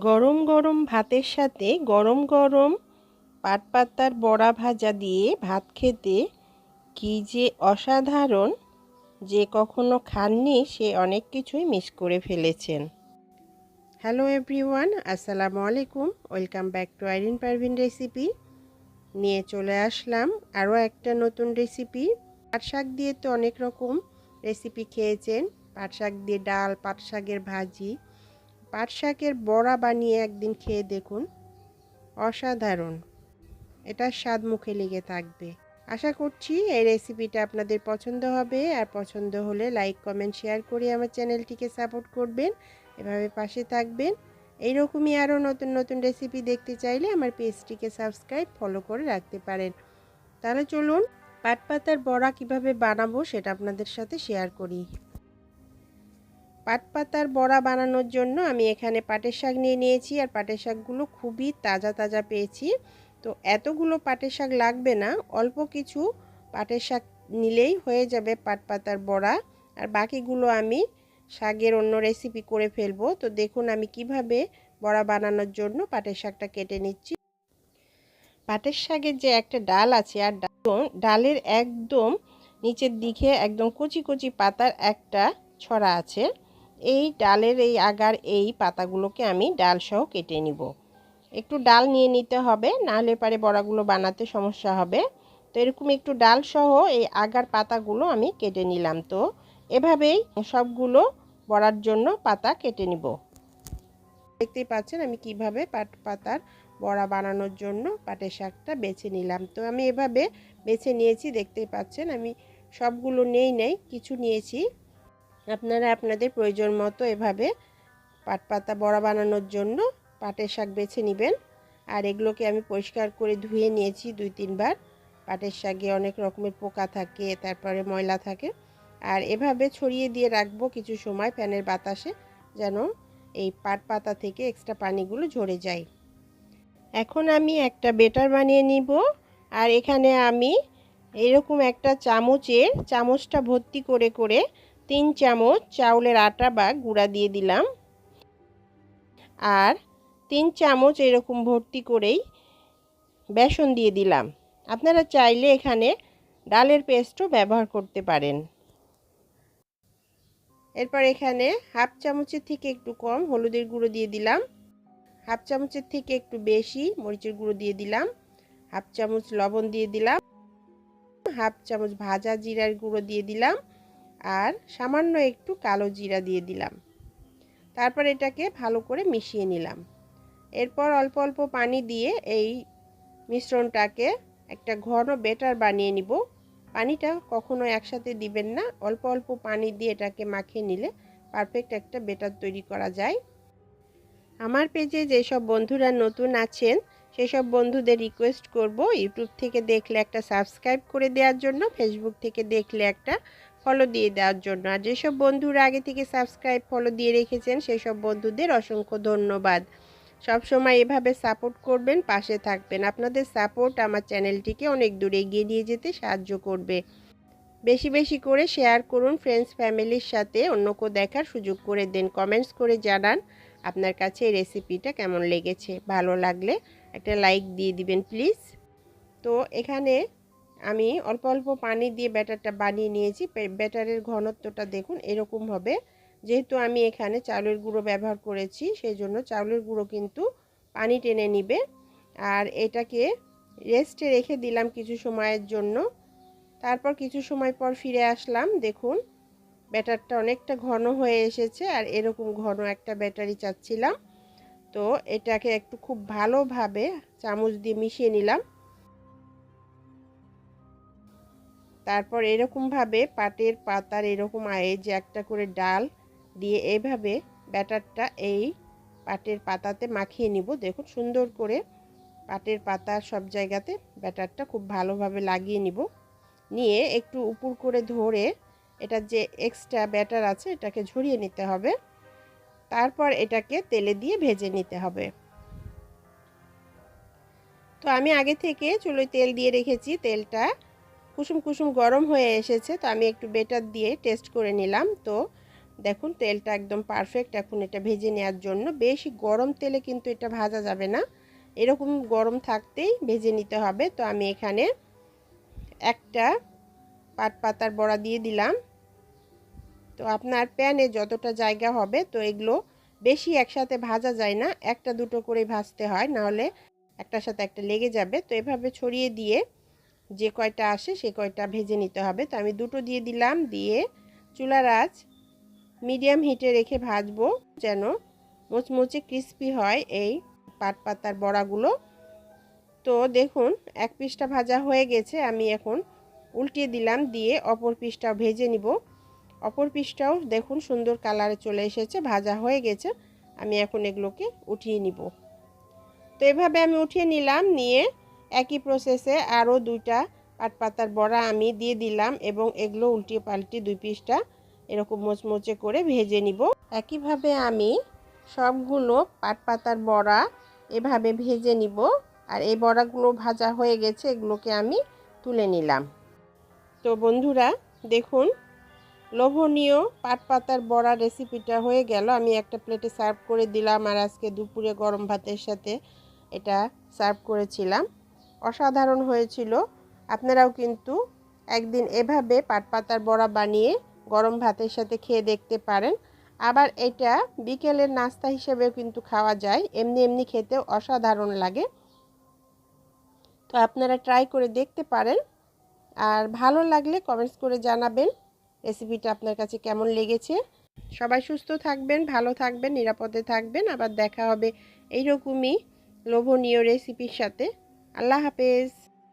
গরম গরম ভাতের সাথে গরম গরম পাটপাতার বড়া ভাজা দিয়ে ভাত খেতে কি যে অসাধারণ! যে কখনো খাননি, সে অনেক কিছুই মিস করে ফেলেছেন। হ্যালো এভরিওয়ান আসসালামু আলাইকুম। Welcome back to Irin Parvin recipe নিয়ে চলে আসলাম আরও একটা নতুন রেসিপি পাট শাক দিয়ে তো অনেক রকম রেসিপি খেয়েছেন। পাট শাক দিয়ে ডাল, পাট শাকের ভাজি পাট শাকের বড়া বানিয়ে একদিন খেয়ে দেখুন। অসাধারণ। এটা স্বাদ মুখে লেগে থাকবে। আশা করছি এই রেসিপিটা আপনাদের পছন্দ হবে। আর পছন্দ হলে লাইক কমেন্ট শেয়ার করে আমার চ্যানেলটিকে সাপোর্ট করবেন। এভাবে পাশে থাকবেন। এইরকমই আরও নতুন নতুন রেসিপি দেখতে চাইলে আমার পেজটিকে সাবস্ক্রাইব ফলো করে রাখতে পারেন। তাহলে চলুন পাট পাতার বড়া কীভাবে বানাবো সেটা আপনাদের সাথে শেয়ার করি। পাট পাতার বড়া বানানোর জন্য আমি এখানে পাটের শাক নিয়ে নিয়েছি আর পাটের শাকগুলো খুবই তাজা তাজা পেয়েছি। তো এতগুলো পাটের শাক লাগবে না, অল্প কিছু পাটের শাক নিলেই হয়ে যাবে পাট পাতার বড়া। আর বাকিগুলো আমি শাকের অন্য রেসিপি করে ফেলব। তো দেখুন আমি কীভাবে বড়া বানানোর জন্য পাটের শাকটা কেটে নিচ্ছি। পাটের শাকের যে একটা ডাল আছে, আর ডালের একদম নিচের দিকে একদম কচি কচি পাতার একটা ছড়া আছে। এই ডালের এই আগার এই পাতাগুলোকে আমি ডাল সহ কেটে নিব। একটু ডাল নিয়ে নিতে হবে, নাহলে পারে বড়াগুলো বানাতে সমস্যা হবে। তো এরকম একটু ডাল সহ এই আগার পাতাগুলো আমি কেটে নিলাম। তো এভাবেই সবগুলো বড়ার জন্য পাতা কেটে নিব। দেখতেই পাচ্ছেন আমি কীভাবে পাট পাতার বড়া বানানোর জন্য পাটের শাকটা বেছে নিলাম। তো আমি এভাবে বেছে নিয়েছি, দেখতেই পাচ্ছেন আমি সবগুলো নেই নেই কিছু নিয়েছি। আপনারা আপনাদের প্রয়োজন মতো এভাবে পাট পাতা বড়া বানানোর জন্য পাটের শাক বেছে নেবেন। আর এগুলোকে আমি পরিষ্কার করে ধুয়ে নিয়েছি দুই, তিনবার। পাটের শাকে অনেক রকমের পোকা থাকে, তারপরে ময়লা থাকে। আর এভাবে ছড়িয়ে দিয়ে রাখব কিছু সময় ফ্যানের বাতাসে, যেন এই পাট পাতা থেকে এক্সট্রা পানিগুলো ঝরে যায়। এখন আমি একটা বেটার বানিয়ে নিব। আর এখানে আমি এরকম একটা চামচের, চামচটা ভর্তি করে করে তিন চামচ চাউলের আটা বা গুঁড়া দিয়ে দিলাম। আর তিন চামচ এরকম ভর্তি করেই বেসন দিয়ে দিলাম। আপনারা চাইলে এখানে ডালের পেস্টও ব্যবহার করতে পারেন। এরপর এখানে হাফ চামচের থেকে একটু কম হলুদের গুঁড়ো দিয়ে দিলাম। হাফ চামচের থেকে একটু বেশি মরিচের গুঁড়ো দিয়ে দিলাম। হাফ চামচ লবণ দিয়ে দিলাম। হাফ চামচ ভাজা জিরার গুঁড়ো দিয়ে দিলাম। আর সামান্য একটু কালো জিরা দিয়ে দিলাম। তারপর এটাকে ভালো করে মিশিয়ে নিলাম। এরপর অল্প অল্প পানি দিয়ে এই মিশ্রণটাকে একটা ঘন বেটার বানিয়ে নিব। পানিটা কখনো একসাথে দিবেন না। অল্প অল্প পানি দিয়ে এটাকে মাখিয়ে নিলে পারফেক্ট একটা বেটার তৈরি করা যায়। আমার পেজে যেসব বন্ধুরা নতুন আছেন, সেসব বন্ধুদের রিকোয়েস্ট করব, ইউটিউব থেকে দেখলে একটা সাবস্ক্রাইব করে দেওয়ার জন্য, ফেসবুক থেকে দেখলে একটা ফলো দিয়ে দেওয়ার জন্য। আর যেসব বন্ধুরা আগে থেকে সাবস্ক্রাইব ফলো দিয়ে রেখেছেন, সেসব বন্ধুদের অসংখ্য ধন্যবাদ। সব সময় এভাবে সাপোর্ট করবেন, পাশে থাকবেন। আপনাদের সাপোর্ট আমার চ্যানেলটিকে অনেক দূরে এগিয়ে নিয়ে যেতে সাহায্য করবে। বেশি বেশি করে শেয়ার করুন ফ্রেন্ডস ফ্যামিলির সাথে অন্যকেও দেখার সুযোগ করে দেন। কমেন্টস করে জানান আপনার কাছে এই রেসিপিটা কেমন লেগেছে। ভালো লাগলে একটা লাইক দিয়ে দিবেন প্লিজ তো এখানে আমি অল্প অল্প পানি দিয়ে ব্যাটারটা বানিয়ে নিয়েছি। ব্যাটারের ঘনত্বটা দেখুন এরকম হবে। যেহেতু আমি এখানে চাউলের গুঁড়ো ব্যবহার করেছি সেই জন্য চাউলের গুঁড়ো কিন্তু পানি টেনে নিবে। আর এটাকে রেস্টে রেখে দিলাম কিছু সময়ের জন্য। তারপর কিছু সময় পর ফিরে আসলাম। দেখুন, ব্যাটারটা অনেকটা ঘন হয়ে এসেছে আর এরকম ঘন একটা ব্যাটারি চাচ্ছিলাম। তো এটাকে একটু খুব ভালোভাবে চামচ দিয়ে মিশিয়ে নিলাম। তারপর এরকমভাবে পাটের পাতার এরকম আয়ে যে একটা করে ডাল দিয়ে এইভাবে ব্যাটারটা এই পাটের পাতাতে মাখিয়ে নিব। দেখুন সুন্দর করে পাটের পাতা সব জায়গাতে ব্যাটারটা খুব ভালোভাবে লাগিয়ে নিব। নিয়ে একটু উপর করে ধরে এটা যে এক্সট্রা ব্যাটার আছে এটাকে ঝরিয়ে নিতে হবে। তারপর এটাকে তেলে দিয়ে ভেজে নিতে হবে। তো আমি আগে থেকে চুলোয় তেল দিয়ে রেখেছি। তেলটা কুসুম কুসুম গরম হয়ে এসেছে, তো আমি একটু বেটার দিয়ে টেস্ট করে নিলাম। তো দেখুন, তেলটা একদম পারফেক্ট, এখন এটা ভেজে নেওয়ার জন্য। বেশি গরম তেলে কিন্তু এটা ভাজা যাবে না। এরকম গরম থাকতেই ভেজে নিতে হবে। তো আমি এখানে একটা পাট পাতার বড়া দিয়ে দিলাম। তো আপনার প্যানে যতটা জায়গা হবে, তো এগুলো বেশি একসাথে ভাজা যায় না। একটা দুটো করে ভাজতে হয়, নাহলে একটার সাথে একটা লেগে যাবে। তো এভাবে ছড়িয়ে দিয়ে যে কয়টা আসে সে কয়টা ভেজে নিতে হবে। তো আমি দুটো দিয়ে দিলাম, দিয়ে চুলার আঁচ মিডিয়াম হিটে রেখে ভাজবো যেন মুচমুচে ক্রিস্পি হয় এই পাট পাতার বড়াগুলো। তো দেখুন, এক পিসটা ভাজা হয়ে গেছে, আমি এখন উল্টিয়ে দিলাম, দিয়ে অপর পিসটাও ভেজে নিব। অপর পিসটাও দেখুন সুন্দর কালারে চলে এসেছে, ভাজা হয়ে গেছে, আমি এখন এগুলোকে উঠিয়ে নিব। তো এভাবে আমি উঠিয়ে নিলাম, নিয়ে একই প্রসেসে আরও দুইটা পাতার বড়া আমি দিয়ে দিলাম এবং এগুলো উল্টিয়ে পাল্টি দুই পিসটা এরকম মোচমোচে করে ভেজে নিব। একইভাবে আমি সবগুলো পাট পাতার বড়া এভাবে ভেজে নিব আর এই বড়াগুলো ভাজা হয়ে গেছে এগুলোকে আমি তুলে নিলাম। তো বন্ধুরা, দেখুন, লোভনীয় পাট পাতার বড়া রেসিপিটা হয়ে গেল। আমি একটা প্লেটে সার্ভ করে দিলাম আর আজকে দুপুরে গরম ভাতের সাথে এটা সার্ভ করেছিলাম। অসাধারণ হয়েছিল। আপনারাও কিন্তু একদিন এভাবে পাট পাতার বড়া বানিয়ে গরম ভাতের সাথে খেয়ে দেখতে পারেন। আবার এটা বিকেলের নাস্তা হিসেবেও কিন্তু খাওয়া যায়। এমনি এমনি খেতেও অসাধারণ লাগে। তো আপনারা ট্রাই করে দেখতে পারেন। আর ভালো লাগলে কমেন্টস করে জানাবেন। রেসিপিটা আপনার কাছে কেমন লেগেছে? সবাই সুস্থ থাকবেন, ভালো থাকবেন, নিরাপদে থাকবেন। আবার দেখা হবে এইরকমই লোভনীয় রেসিপির সাথে। আল্লাহ হাফেজ।